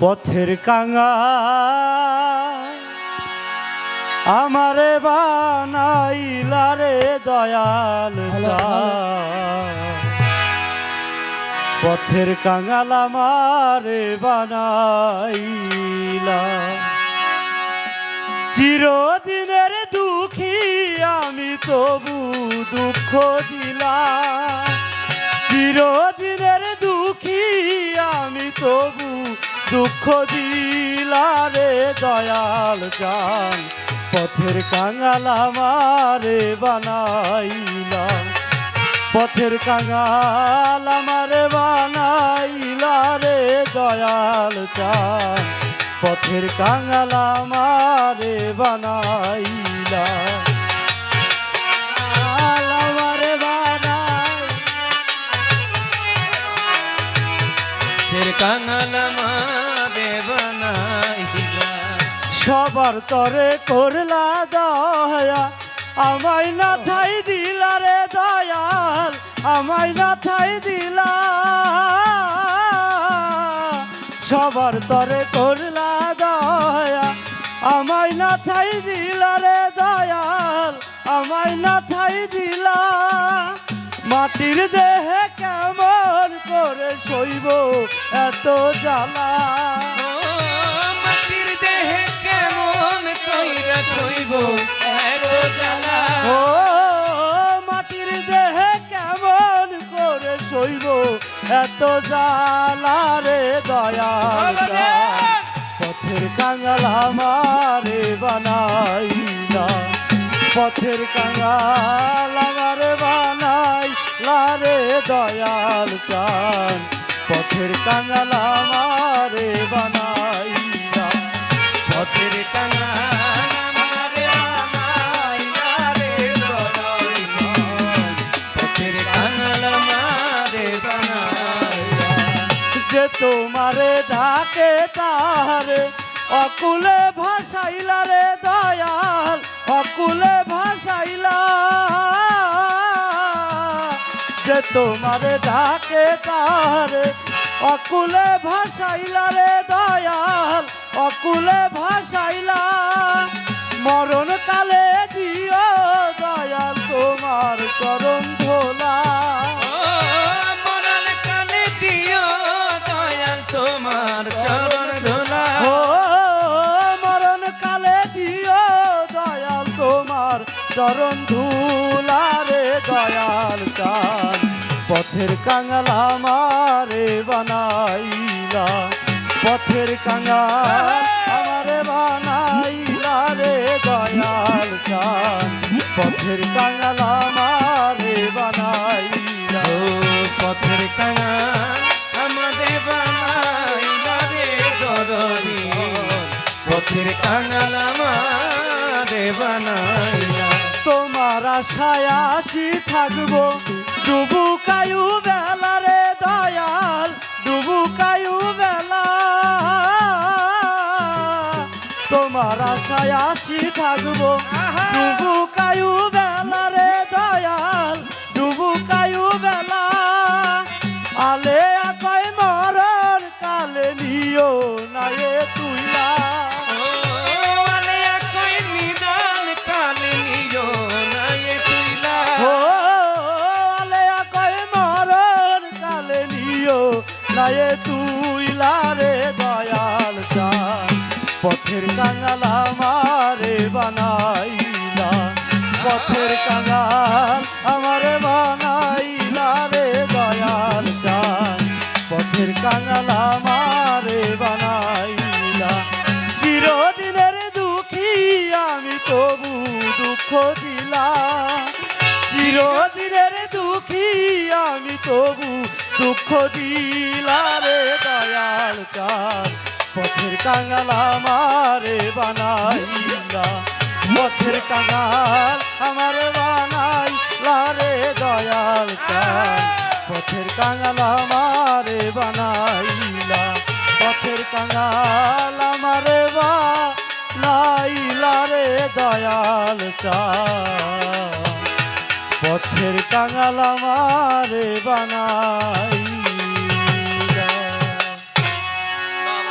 পথের কাঙা আমারে বানাইলা রে দয়াল। পথের কাঙাল আমারে বানাইলা। চিরদিনের দুঃখী আমি তবু দুঃখ দিলা চিরদিনের দুঃখ দিলারে দয়াল চান পথের কাঙাল আমারে বানাইলাম। পথের কাঙাল আমারে বানাইলা রে দয়াল চান পথের কাঙাল আমারে বানাইলা। আমারে বানাই। কাঙাল মারে সবার তরে করলা দয়া। আমায় না ঠাই দিলা রে দয়াল, আমায় না ঠাই দিলা। সবার তরে করলা দয়া, আমায় না ঠাই দিলা রে দয়াল, আমায় না ঠাই দিলা। মাটির দেহে কেমন করে সইব এত জ্বালা। এত জালারে রে চাঁদ। পথের কাঙাল আমারে বানাইলা পথের কাঙাল আমারে বানাই লারে দয়াল চান পথের কাঙাল তোমারে ডাকে তারে অকুলে ভাসাইলা রে দয়াল, অকুলে ভাসাইলা। যে তোমারে ডাকে তারে অকুলে ভাসাইলা রে দয়াল, অকুলে ভাসাইলা। মরণ চরণ ধুলারে দয়াল চান। পথের কাঙাল আমারে বানাইলা। পথের কাঙাল আমারে বানাইলা রে দয়াল চান। পথের কাঙাল আমারে বানাইলা। পথের কাঙাল আমাদের বানাইলা রে গরবি পথের কাঙাল আমাদের বানাইলা। তোমার আশায় আসি থাকব। ডুবু কায়ু বেলা রে দয়াল ডুবু কায়ু বেলা তোমার আশায় আসি থাকব। ডুবু কায়ু বেলা পথের কাঙাল আমারে বানাইলা, পথের কাঙাল আমারে বানাইলা রে দয়াল চান পথের কাঙাল আমারে বানাইলা, চিরদিনের দুঃখী আমি তবু দুঃখ দিলা। চিরদিনের দুঃখী আমি তবু দুঃখ দিলারে দয়াল চাঁদ। পথের কাঙাল আমারে বানাইলা। পথের কাঙাল আমারে বানাই লারে দয়াল চাঁদ। পথের কাঙাল আমারে বানাইলা। পথের কাঙাল আমারে বানাইলা রে দয়াল চাঁদ। পথের কাঙাল আমারে বানা